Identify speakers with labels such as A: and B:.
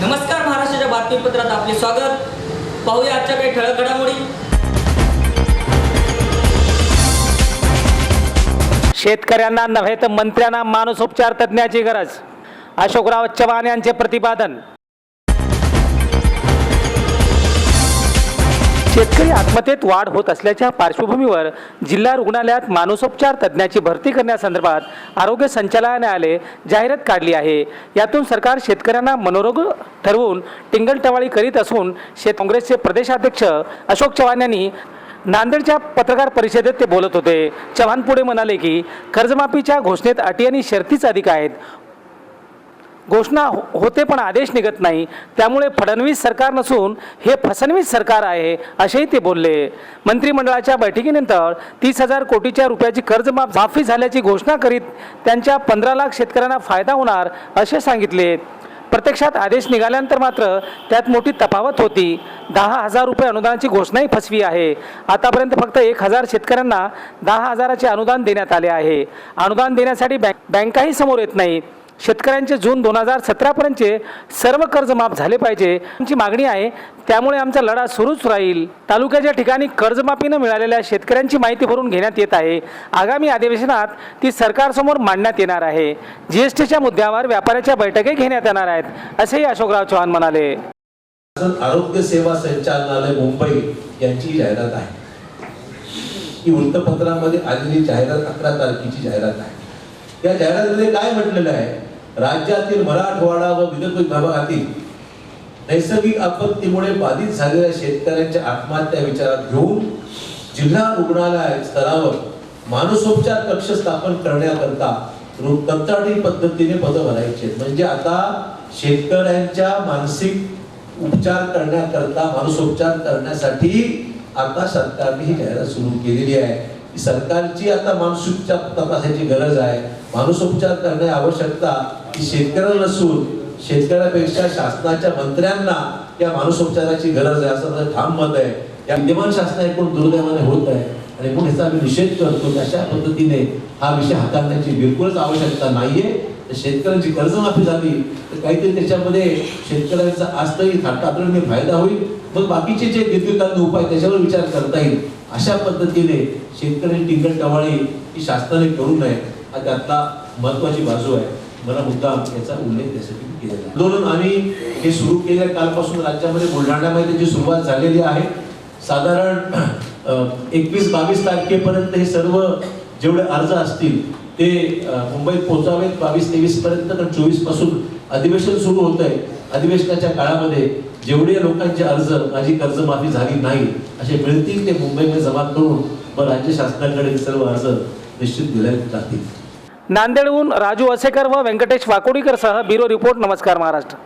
A: नमस्कार महाराष्ट्राच्या बातमीपत्रात आपले स्वागत. पाहूया आजच्या काही ठळक घडामोडी.
B: शेतकऱ्यांना नव्हे तर मंत्र्यांना मानसोपचार तज्ज्ञाची गरज. अशोकराव चव्हाण यांचे प्रतिपादन. शेतकरी आत्महत्येत वाढ होत असल्याच्या पार्श्वभूमीवर जिल्हा रुग्णालयात मानसोपचार तज्ज्ञाची भरती करण्यासंदर्भात आरोग्य संचालनालयाने जाहिरात काढली आहे. यातून सरकार शेतकऱ्यांना मनोरोग ठरवून टिंगलटवाळी करीत असून शेत काँग्रेसचे प्रदेशाध्यक्ष अशोक चव्हाण यांनी नांदेडच्या पत्रकार परिषदेत ते बोलत होते. चव्हाण पुढे म्हणाले की कर्जमाफीच्या घोषणेत अटी आणि शर्तीच अधिक आहेत. घोषणा हो- होते पण आदेश निघत नाही. त्यामुळे फडणवीस सरकार नसून हे फसणवीस सरकार आहे असेही ते बोलले. मंत्रिमंडळाच्या बैठकीनंतर तीस हजार कोटीच्या रुपयाची कर्जमाफ माफी झाल्याची घोषणा करीत त्यांच्या पंधरा लाख शेतकऱ्यांना फायदा होणार असे सांगितले. प्रत्यक्षात आदेश निघाल्यानंतर मात्र त्यात मोठी तफावत होती. दहा हजार रुपये अनुदानाची घोषणाही फसवी आहे. आतापर्यंत फक्त एक हजार शेतकऱ्यांना दहा हजाराचे अनुदान देण्यात आले आहे. अनुदान देण्यासाठी बँक बँकाही समोर येत नाहीत. शेतकऱ्यांचे जून दोन हजार सतरापर्यंतचे सर्व कर्ज माफ झाले पाहिजे आमची मागणी आहे. त्यामुळे आमचा लढा सुरूच राहील. तालुक्याच्या ठिकाणी कर्जमाफी न मिळालेल्या शेतकऱ्यांची माहिती भरून घेण्यात येत आहे. आगामी अधिवेशनात ती सरकारसमोर मांडण्यात येणार आहे. जी एस टीच्या मुद्द्यावर व्यापाऱ्याच्या बैठकी घेण्यात येणार आहेत असेही अशोकराव चव्हाण म्हणाले.
C: आरोग्य सेवा संचालनालय मुंबई यांची जाहिरात आहे. ही वृत्तपत्रामध्ये आलेली जाहिरात अकरा तारखेची जाहिरात आहे. या जाहिरातीमध्ये काय म्हटलेलं आहे? राज्यातील मराठवाडा व विदर्भ विभागातील नैसर्गिक आपत्तीमुळे बाधित झालेल्या शेतकऱ्यांच्या आत्महत्या विचारात घेऊन जिल्हा रुग्णालय स्तरावर मानसोपचार कक्ष स्थापन करण्याकरता तंत्राटी पद्धतीने पदं भरायचे म्हणजे आता शेतकऱ्यांच्या मानसिक उपचार करण्याकरता मानसोपचार करण्यासाठी आता सरकारने ही जाहिरात सुरू केलेली आहे. सरकारची आता मानसिकच्या तपासायची गरज आहे. मानसोपचार करणे आवश्यकता ही शेतकऱ्याला नसून शेतकऱ्यापेक्षा शासनाच्या मंत्र्यांना या मानसोपचाराची गरज आहे असं माझं ठाम मत आहे. या विद्यमान शासनाकडून दुर्दैवाने होत आहे आणि म्हणून ह्याचा आम्ही निषेध करतो अशा पद्धतीने हा विषय हाताळण्याची बिलकुलच आवश्यकता नाहीये. शेतकऱ्यांची कर्जमाफी झाली तर काहीतरी त्याच्यामध्ये शेतकऱ्यांचा आजही तातडीने फायदा होईल. मग बाकीचे जे दीर्घकालीन उपाय त्याच्यावर विचार करता येईल. अशा पद्धतीने शेतकरी टिंगल टवाळी ही शासनाने करू नये. हा त्यातला महत्वाची बाजू आहे. मला मुद्दा याचा उल्लेख त्यासाठी केलेला आंदोलन आम्ही हे सुरू केले कालपासून राज्यामध्ये बुलढाण्यामध्ये त्याची सुरुवात झालेली आहे. साधारण एकवीस बावीस तारखेपर्यंत हे सर्व जेवढे अर्ज असतील ते मुंबईत पोहोचावेत बावीस तेवीस पर्यंत कारण चोवीसपासून अधिवेशन सुरू होत आहे अधिवेशनाच्या काळामध्ये जेवढे लोकांचे अर्ज माझी कर्जमाफी झाली नाही असे मिळतील ते मुंबईमध्ये जमा करून व राज्य शासनाकडे सर्व अर्ज निश्चित दिले जातील.
B: नांदेडहून राजू असेकर व व्यंकटेश वाकोडीकर सह ब्युरो रिपोर्ट नमस्कार महाराष्ट्र.